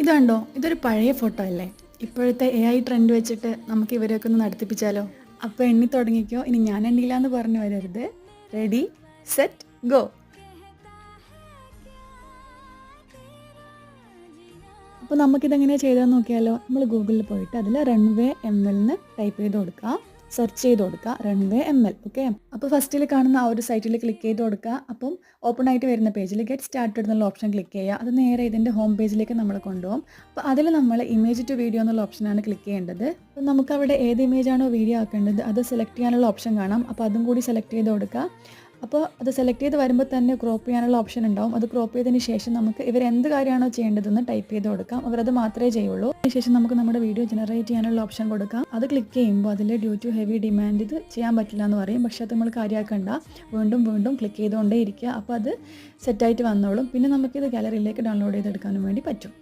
ഇതുണ്ടോ ഇതൊരു പഴയ ഫോട്ടോ അല്ലേ? ഇപ്പോഴത്തെ എ ഐ ട്രെൻഡ് വെച്ചിട്ട് നമുക്ക് ഇവരെയൊക്കെ ഒന്ന് നടത്തിപ്പിച്ചാലോ? അപ്പോൾ എണ്ണി തുടങ്ങിക്കോ. ഇനി ഞാൻ എണ്ണിയില്ല എന്ന് പറഞ്ഞു വരരുത്. റെഡി സെറ്റ് ഗോ അപ്പോൾ നമുക്കിതെങ്ങനെയാണ് ചെയ്തതെന്ന് നോക്കിയാലോ? നമ്മൾ ഗൂഗിളിൽ പോയിട്ട് അതിൽ റൺവേ എം എൽ ടൈപ്പ് ചെയ്ത് കൊടുക്കുക സെർച്ച് ചെയ്ത് കൊടുക്കുക. റൺവേ എം എൽ ഓക്കെ അപ്പോൾ ഫസ്റ്റിൽ കാണുന്ന ആ ഒരു സൈറ്റിൽ ക്ലിക്ക് ചെയ്ത് കൊടുക്കുക. അപ്പം ഓപ്പൺ ആയിട്ട് വരുന്ന പേജിൽ ഗെറ്റ് സ്റ്റാർട്ടഡ് എന്നുള്ള ഓപ്ഷൻ ക്ലിക്ക് ചെയ്യുക. അത് നേരെ ഇതിന്റെ ഹോം പേജിലേക്ക് നമ്മൾ കൊണ്ടുപോകും. അപ്പോൾ അതിൽ നമ്മൾ ഇമേജ് ടു വീഡിയോ എന്നുള്ള ഓപ്ഷനാണ് ക്ലിക്ക് ചെയ്യേണ്ടത്. അപ്പോൾ നമുക്കവിടെ ഏത് ഇമേജ് ആണോ വീഡിയോ ആക്കേണ്ടത് അത് സെലക്ട് ചെയ്യാനുള്ള ഓപ്ഷൻ കാണാം. അപ്പോൾ അതും കൂടി സെലക്ട് ചെയ്ത് കൊടുക്കുക. അപ്പോൾ അത് സെലക്ട് ചെയ്ത് വരുമ്പോൾ തന്നെ ക്രോപ്പ് ചെയ്യാനുള്ള ഓപ്ഷൻ ഉണ്ടാവും. അത് ക്രോപ്പ് ചെയ്തതിന് ശേഷം നമുക്ക് ഇവർ എന്ത് കാര്യമാണോ ചെയ്യേണ്ടതെന്ന് ടൈപ്പ് ചെയ്ത് കൊടുക്കാം. അവരത് മാത്രമേ ചെയ്യുള്ളൂ. അതിനുശേഷം നമുക്ക് നമ്മുടെ വീഡിയോ ജനറേറ്റ് ചെയ്യാനുള്ള ഓപ്ഷൻ കൊടുക്കാം. അത് ക്ലിക്ക് ചെയ്യുമ്പോൾ അതിൽ ഡ്യൂ ടു ഹെവി ഡിമാൻഡ് ഇത് ചെയ്യാൻ പറ്റില്ല എന്ന് പറയും. പക്ഷെ അത് നമ്മൾ കാര്യമാക്കണ്ട. വീണ്ടും വീണ്ടും ക്ലിക്ക് ചെയ്തുകൊണ്ടേ ഇരിക്കുക. അപ്പോൾ അത് സെറ്റായിട്ട് വന്നോളും. പിന്നെ നമുക്കിത് ഗാലറിയിലേക്ക് ഡൗൺലോഡ് ചെയ്തെടുക്കാനും വേണ്ടി പറ്റും.